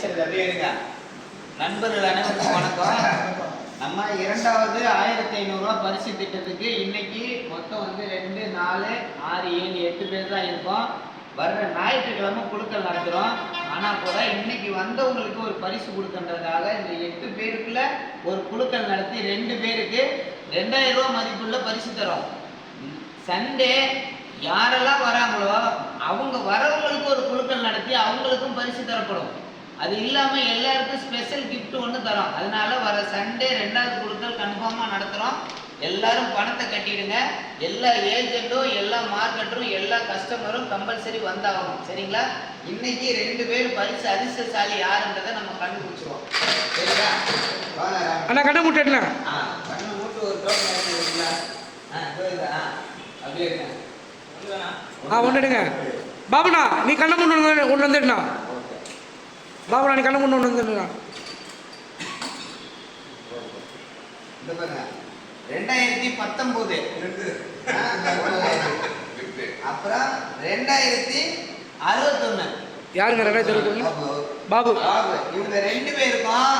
பேசுறது அப்படியே இருங்க. நண்பர்கள் அனைவருக்கும் வணக்கம். நம்ம இரண்டாவது ஆயிரத்தி ஐநூறுரூவா பரிசு திட்டத்துக்கு இன்னைக்கு மொத்தம் வந்து ரெண்டு நாலு ஆறு ஏழு எட்டு பேர் தான் இருக்கோம். வர்ற ஞாயிற்றுக்கிழமை குழுக்கள் நடத்துகிறோம் ஆனால் கூட இன்னைக்கு வந்தவங்களுக்கு ஒரு பரிசு கொடுக்கன்றதுக்காக இந்த எட்டு பேருக்குள்ள ஒரு குழுக்கள் நடத்தி ரெண்டு பேருக்கு ரெண்டாயிரம் ரூபா மதிப்புள்ள பரிசு தரோம். சண்டே யாரெல்லாம் வராங்களோ அவங்க வரவங்களுக்கு ஒரு குழுக்கள் நடத்தி அவங்களுக்கும் பரிசு தரப்படும். அது இல்லாம எல்லாருக்கும் ஸ்பெஷல் gift ஒன்று தரோம். அதனால வர சண்டே ரெண்டாவது குழுக்கள் கன்ஃபார்மா நடத்துறோம். எல்லாரும் பணத்தை கட்டிடுங்க. எல்லா ஏஜென்ட்டும் எல்லா மார்க்கெட்டரும் எல்லா கஸ்டமரும் கம்பல்சரி வந்தாகணும். சரிங்களா? இன்னைக்கு ரெண்டு பேரும் பரிசு அதிர்ஷ்டசாலி யாருன்றதை நம்ம கண்டுபிடிச்சிருவோம். சரிங்களா. அண்ணா கண்ணை முட்டேண்ணா ஆ, கண்ணை மூட்டு ஒரு டோக்கன் வைங்களா? ஆ. ஆ, அப்படியே. ஆ ஒன்று எடுங்க. பாபுண்ணா நீ கண்ணை வந்து ஒன்று வந்துடுண்ணா ஓகே. பாபுண்ணா நீ கண்ணை முன்னு ஒன்று. ரெண்டாயிரத்தி பத்தொன்பது அப்புறம் ரெண்டாயிரத்தி அறுபத்தொன்னு. யாருங்க ரெண்டாயிரத்தி பாபு. பாபு, இவங்க ரெண்டு பேருக்கும்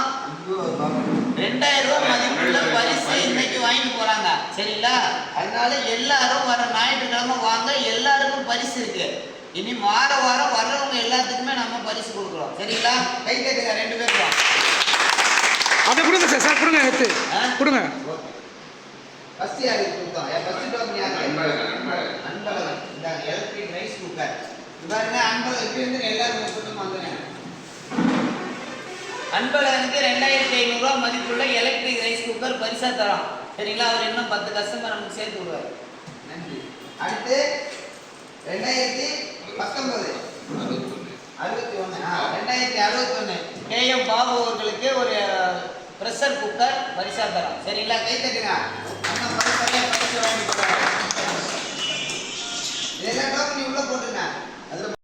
ரெண்டாயிரம் ரூபாய் மதிப்புள்ள பரிசு இன்னைக்கு வாங்கிட்டு போறாங்க. சரிங்களா? அதனால எல்லாரும் வர ஞாயிற்றுக்கிழமை வாங்க. எல்லாருக்கும் பரிசு இருக்கு. இனி வார வாரம் வர்றவங்க எல்லாத்துக்குமே நம்ம பரிசு கொடுக்குறோம் சரிங்களா? கை தட்டுங்க ரெண்டு பேருக்கும் அப்படியே கொடுங்க சார் சார் கொடுங்க எடுத்து. ஆ? கொடுங்க. ஃபர்ஸ்ட் யாருக்கு கொடுத்தோம் ஃபர்ஸ்ட் டோக்கன் யாரு? அன்பழகன் இந்த எலக்ட்ரிக் ரைஸ் குக்கர் இவருங்க அன்பழகன். இருந்து எல்லாரும் கூட்டம் வந்துங்க. அன்பழகனுக்கு ரெண்டாயிரத்தி ஐநூறுரூவா மதிப்புள்ள எலக்ட்ரிக் ரைஸ் குக்கர் பரிசா தரோம் சரிங்களா? அவர் இன்னும் பத்து கஸ்டமர் நமக்கு சேர்த்து விடுவார். நன்றி. அடுத்து ரெண்டாயிரத்தி பத்தொன்பது அறுபத்தி ஒன்று ஆ ரெண்டாயிரத்தி அறுபத்தொன்று கேஎம் பாபு அவர்களுக்கு ஒரு ப்ரெஷர் குக்கர் பரிசா தரோம் சரிங்களா? கை தட்டுங்க. அண்ணன் பரிசா பரிசு வாங்கி